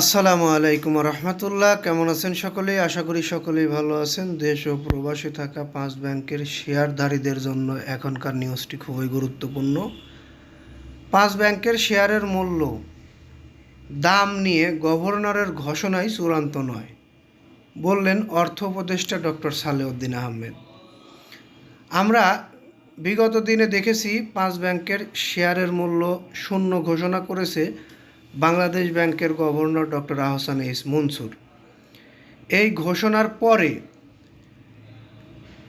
আসসালামু আলাইকুম রহমতুল্লাহ। কেমন আছেন সকলেই আশা করি সকলেই ভালো আছেন। দেশ ও প্রবাসী থাকা পাঁচ ব্যাংকের শেয়ারধারীদের জন্য এখনকার নিউজটি খুবই গুরুত্বপূর্ণ। পাঁচ ব্যাংকের শেয়ারের মূল্য, দাম নিয়ে গভর্নরের ঘোষণাই চূড়ান্ত নয়, বললেন অর্থ উপদেষ্টা ডক্টর সালেউদ্দিন আহমেদ। আমরা বিগত দিনে দেখেছি পাঁচ ব্যাংকের শেয়ারের মূল্য শূন্য ঘোষণা করেছে বাংলাদেশ ব্যাংকের গভর্নর ডক্টর আহসান ইস মনসুর। এই ঘোষণার পরে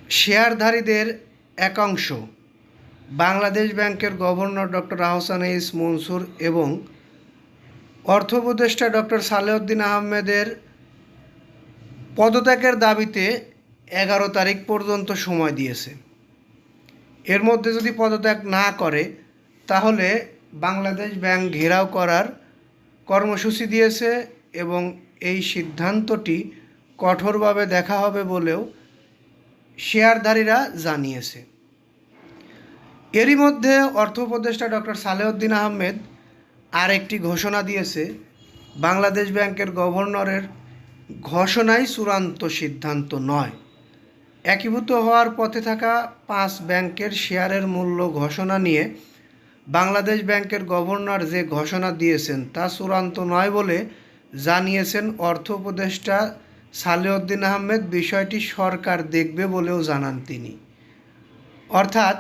শেয়ারধারীদের একাংশ বাংলাদেশ ব্যাংকের গভর্নর ডক্টর আহসান ইস মনসুর এবং অর্থ উপদেষ্টা ডক্টর সালেউদ্দিন আহমেদের পদত্যাগের দাবিতে এগারো তারিখ পর্যন্ত সময় দিয়েছে। এর মধ্যে যদি পদত্যাগ না করে, তাহলে বাংলাদেশ ব্যাংক ঘেরাও করার কর্মসূচি দিয়েছে এবং এই সিদ্ধান্তটি কঠোরভাবে দেখা হবে বলেও শেয়ারধারীরা জানিয়েছে। এরই মধ্যে অর্থ উপদেষ্টা ডক্টর সালেউদ্দিন আহমেদ আর একটি ঘোষণা দিয়েছে, বাংলাদেশ ব্যাংকের গভর্নরের ঘোষণাই চূড়ান্ত সিদ্ধান্ত নয়। একীভূত হওয়ার পথে থাকা পাঁচ ব্যাংকের শেয়ারের মূল্য ঘোষণা নিয়ে বাংলাদেশ ব্যাংকের গভর্নর যে ঘোষণা দিয়েছেন তা চূড়ান্ত নয় বলে জানিয়েছেন অর্থ উপদেষ্টা সালেউদ্দিন আহমেদ। বিষয়টি সরকার দেখবে বলেও জানান তিনি। অর্থাৎ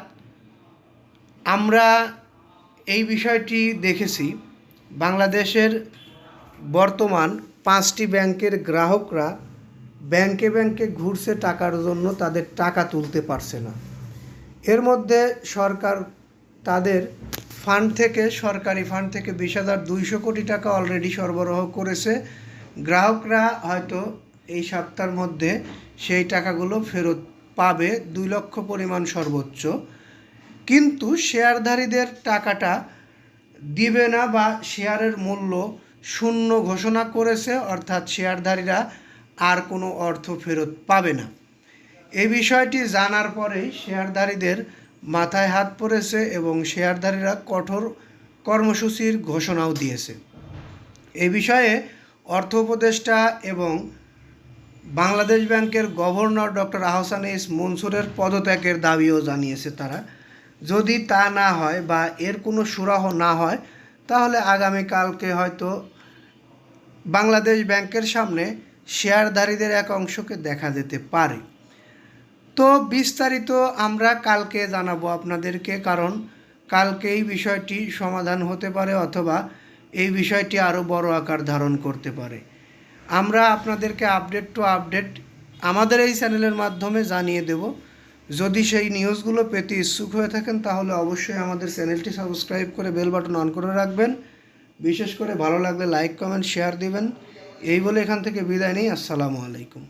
আমরা এই বিষয়টি দেখেছি, বাংলাদেশের বর্তমান পাঁচটি ব্যাংকের গ্রাহকরা ব্যাংকে ব্যাংকে ঘুরছে টাকার জন্য, তাদের টাকা তুলতে পারছে না। এর মধ্যে সরকার তাদের ফান্ড থেকে, সরকারি ফান্ড থেকে বিশ হাজার দুইশো কোটি টাকা অলরেডি সরবরাহ করেছে। গ্রাহকরা হয়তো এই সপ্তাহের মধ্যে সেই টাকাগুলো ফেরত পাবে দুই লক্ষ পরিমাণ সর্বোচ্চ। কিন্তু শেয়ারধারীদের টাকাটা দিবে না বা শেয়ারের মূল্য শূন্য ঘোষণা করেছে, অর্থাৎ শেয়ারধারীরা আর কোনো অর্থ ফেরত পাবে না। এই বিষয়টি জানার পরেই শেয়ারধারীদের মাথায় হাত পড়েছে এবং শেয়ারধারীরা কঠোর কর্মসূচির ঘোষণাও দিয়েছে। এ বিষয়ে অর্থ উপদেষ্টা এবং বাংলাদেশ ব্যাংকের গভর্নর ডক্টর আহসান ইস মনসুরের পদত্যাগের দাবিও জানিয়েছে তারা। যদি তা না হয় বা এর কোনো সুরাহ না হয়, তাহলে আগামীকালকে হয়তো বাংলাদেশ ব্যাংকের সামনে শেয়ারধারীদের এক অংশকে দেখা যেতে পারে। তো বিস্তারিত আমরা কালকে জানাব আপনাদেরকে, কারণ কালকে এই বিষয়টি সমাধান হতে পারে অথবা এই বিষয়টি আরও বড় আকার ধারণ করতে পারে। আমরা আপনাদেরকে আপডেট টু আপডেট আমাদের এই চ্যানেলের মাধ্যমে জানিয়ে দেব। যদি সেই নিউজগুলো পেতে ইচ্ছুক হয়ে থাকেন, তাহলে অবশ্যই আমাদের চ্যানেলটি সাবস্ক্রাইব করে বেল বাটন অন করে রাখবেন। বিশেষ করে ভালো লাগলে লাইক, কমেন্ট শেয়ার দিবেন। এই বলে এখান থেকে বিদায় নেই। আসসালামু আলাইকুম।